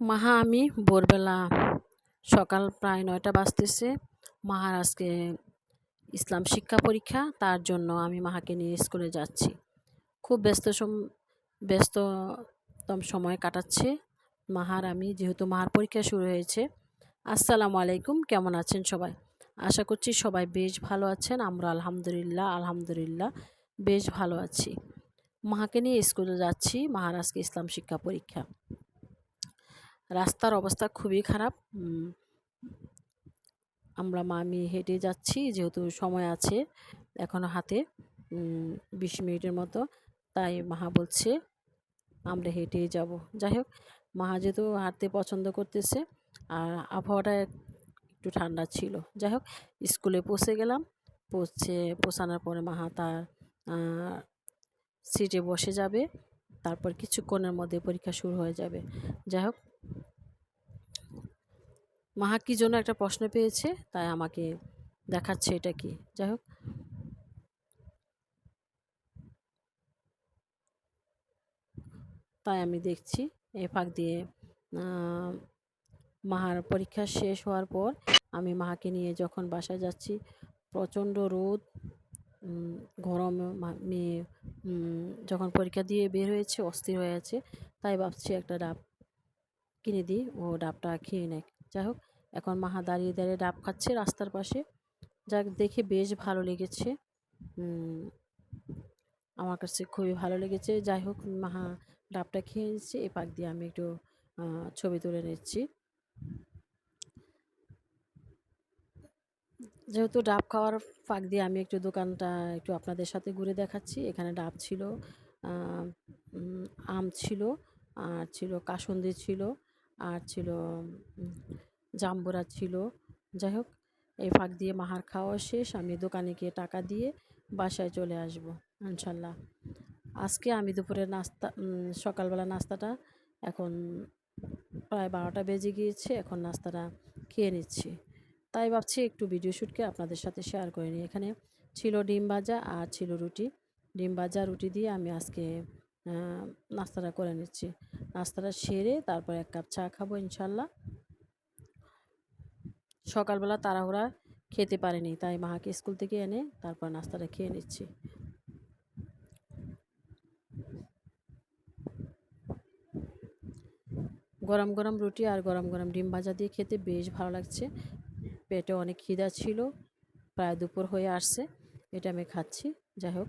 মাহা, আমি ভোরবেলা সকাল প্রায় নয়টা বাজতেছে। মাহার আজকে ইসলাম শিক্ষা পরীক্ষা, তার জন্য আমি মাহাকে নিয়ে স্কুলে যাচ্ছি। খুব ব্যস্ত সম, ব্যস্ততম সময় কাটাচ্ছে মাহার, আমি যেহেতু মাহার পরীক্ষা শুরু হয়েছে। আসসালামু আলাইকুম, কেমন আছেন সবাই? আশা করছি সবাই বেশ ভালো আছেন, আমরা আলহামদুলিল্লাহ আলহামদুলিল্লাহ বেশ ভালো আছি। মাহাকে নিয়ে স্কুলে যাচ্ছি, মাহার আজকে ইসলাম শিক্ষা পরীক্ষা। রাস্তার অবস্থা খুবই খারাপ। আমরা মামি হেঁটে যাচ্ছি, যেহেতু সময় আছে এখনও হাতে বিশ মিনিটের মতো। তাই মাহা বলছে, আমরা হেঁটে যাব। যাই হোক, মাহা যেহেতু হাঁটতে পছন্দ করতেছে, আর আবহাওয়াটা একটু ঠান্ডা ছিল। যাই হোক, স্কুলে পৌঁছে গেলাম। পৌঁছে, পৌঁছানোর পরে মাহা তার সিটে বসে যাবে। তারপর কিছুক্ষণের মধ্যে পরীক্ষা শুরু হয়ে যাবে। যাই হোক মাহা জন্য একটা প্রশ্ন পেয়েছে? তাই আমাকে দেখাচ্ছে এটা কি। যাই হোক। তাই আমি দেখছি। এ ফাঁক দিয়ে মাহার পরীক্ষা শেষ হওয়ার পর আমি মাহাকে নিয়ে যখন বাসায় যাচ্ছি, প্রচণ্ড রোদ গরম মেয়ে যখন পরীক্ষা দিয়ে বের হয়েছে, অস্থির হয়ে আছে, তাই ভাবছি একটা ডাব কিনে দিই। ও ডাবটা খেয়ে নেয় যাই হোক, এখন মাহা দাঁড়িয়ে দাঁড়িয়ে ডাব খাচ্ছে রাস্তার পাশে। যাক, দেখে বেশ ভালো লেগেছে। আমার কাছে খুবই ভালো লেগেছে। যাই হোক, মাহা ডাবটা খেয়ে নিচ্ছে। এ পাক দিয়ে আমি একটু ছবি তুলে নিচ্ছি। যেহেতু ডাব খাওয়ার ফাঁক দিয়ে আমি একটু দোকানটা একটু আপনাদের সাথে ঘুরে দেখাচ্ছি। এখানে ডাব ছিল আম ছিল, আর ছিল কাসন্দি ছিল। আর ছিল জাম্বুরা ছিল। যাই হোক, এই ফাঁক দিয়ে মাহার খাওয়া শেষ। আমি দোকানে গিয়ে টাকা দিয়ে বাসায় চলে আসব, ইনশাল্লাহ। আজকে আমি দুপুরের নাস্তা সকালবেলা নাস্তাটা এখন প্রায় বারোটা বেজে গিয়েছে। এখন নাস্তাটা খেয়ে নিচ্ছি। তাই ভাবছি একটু ভিডিও শ্যুটকে আপনাদের সাথে শেয়ার করে নিই। এখানে ছিল ডিম ভাজা আর ছিল রুটি। ডিম ভাজা, রুটি দিয়ে আমি আজকে নাস্তাটা করে নিচ্ছি। নাস্তাটা সেরে তারপর এক কাপ চা খাব ইনশাল্লাহ। সকালবেলা তাড়াহুড়া খেতে পারেনি, তাই মাকে স্কুল থেকে এনে তারপর নাস্তাটা খেয়ে নিচ্ছি। গরম গরম রুটি আর গরম গরম ডিম ভাজা দিয়ে খেতে বেশ ভালো লাগছে। পেটে অনেক খিদা ছিল, প্রায় দুপুর হয়ে আসছে, এটা আমি খাচ্ছি। যাই হোক